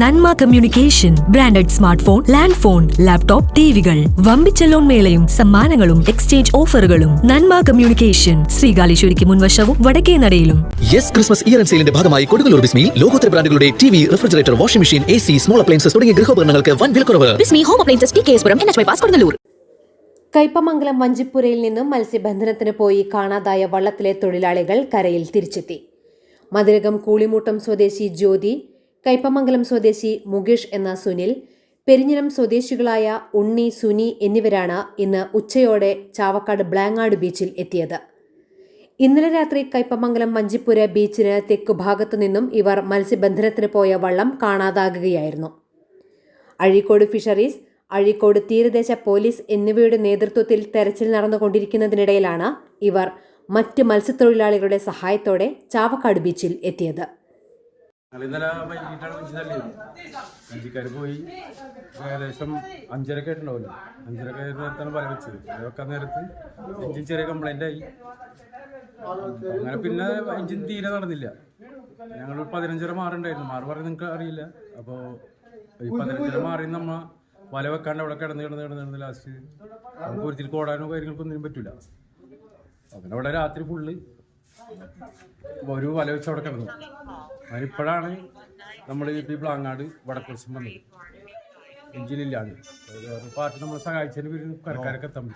നന്മ communication branded smart phone land phone laptop ടിവികൾ. വമ്പിച്ച loan മേളയും സമ്മാനങ്ങളും എക്സ്ചേഞ്ച് ഓഫറുകളും. നന്മ കമ്മ്യൂണിക്കേഷൻ ശ്രീകാലേശ്വരിക്ക് മുൻവശവും വടക്കേ നടയിലും. യെസ് ക്രിസ്മസ് ഇയർ ആൻഡ് സെയിലിന്റെ ഭാഗമായി കൊടുങ്ങല്ലൂർ ബിസ്മിയിൽ ലോകോത്തര ബ്രാൻഡുകളുടെ T V refrigerator washing machine A C small appliances തുടങ്ങിയ ഗൃഹോപകരണങ്ങൾക്ക് വൻ വിലക്കുറവ്. Bismi home appliances T K S N H bypass Kodungallur. Kaipamangalam വഞ്ചിപ്പുരയിൽ നിന്നും മത്സ്യബന്ധനത്തിന് പോയി കാണാതായ വള്ളത്തിലെ തൊഴിലാളികൾ കരയിൽ തിരിച്ചെത്തി. മതിരകം കൂളിമൂട്ടം സ്വദേശി ജ്യോതി കയ്പമംഗലം സ്വദേശി മുകേഷ് എന്ന സുനിൽ പെരിഞ്ഞിനം സ്വദേശികളായ ഉണ്ണി സുനി എന്നിവരാണ് ഇന്ന് ഉച്ചയോടെ ചാവക്കാട് ബ്ലാങ്ങാട് ബീച്ചിൽ എത്തിയത്. ഇന്നലെ രാത്രി കയ്പമംഗലം വഞ്ചിപ്പുര ബീച്ചിന് തെക്കു ഭാഗത്തു നിന്നും ഇവർ മത്സ്യബന്ധനത്തിന് പോയ വള്ളം കാണാതാകുകയായിരുന്നു. അഴീക്കോട് ഫിഷറീസ് അഴീക്കോട് തീരദേശ പോലീസ് എന്നിവയുടെ നേതൃത്വത്തിൽ തെരച്ചിൽ നടന്നുകൊണ്ടിരിക്കുന്നതിനിടയിലാണ് ഇവർ മറ്റ് മത്സ്യത്തൊഴിലാളികളുടെ സഹായത്തോടെ ചാവക്കാട് ബീച്ചിൽ എത്തിയത്. ഇന്നലെ പോയി. ഏകദേശം അഞ്ചരക്ക് ആയിട്ടുണ്ടാവില്ല അഞ്ചരക്ക് നേരത്താണ് വല വെച്ചത്. അതൊക്കെ നേരത്ത് എഞ്ചിൻ ചെറിയ കംപ്ലൈന്റ് ആയി. അങ്ങനെ പിന്നെ എഞ്ചിൻ തീരെ നടന്നില്ല. ഞങ്ങൾ പതിനഞ്ചര മാറുണ്ടായിരുന്നു. മാറ് പറഞ്ഞ് നിങ്ങൾക്ക് അറിയില്ല. അപ്പോൾ ഈ പതിനഞ്ചര മാറി നമ്മ വല വെക്കാണ്ട് അവിടെ കിടന്ന് കിടന്ന് കിടന്ന് കിടന്ന് ലാസ്റ്റ് നമുക്ക് ഒരിച്ചിരി കോടാനോ കാര്യങ്ങൾക്കൊന്നും പറ്റില്ല അങ്ങനെ അവിടെ രാത്രി ഫുള്ള് ഒരു വല വെച്ച് അവിടെ കിടന്നു. അതിനിപ്പോഴാണ് നമ്മൾ ഈ പ്ലാങ്ങാട് വടക്കുറിച്ചും വന്നത്. എഞ്ചിനില്ലാണ്ട് പാർട്ടി നമ്മളെ സഹായിച്ചതിന് പേര് കരക്കാരൊക്കെ പറ്റും.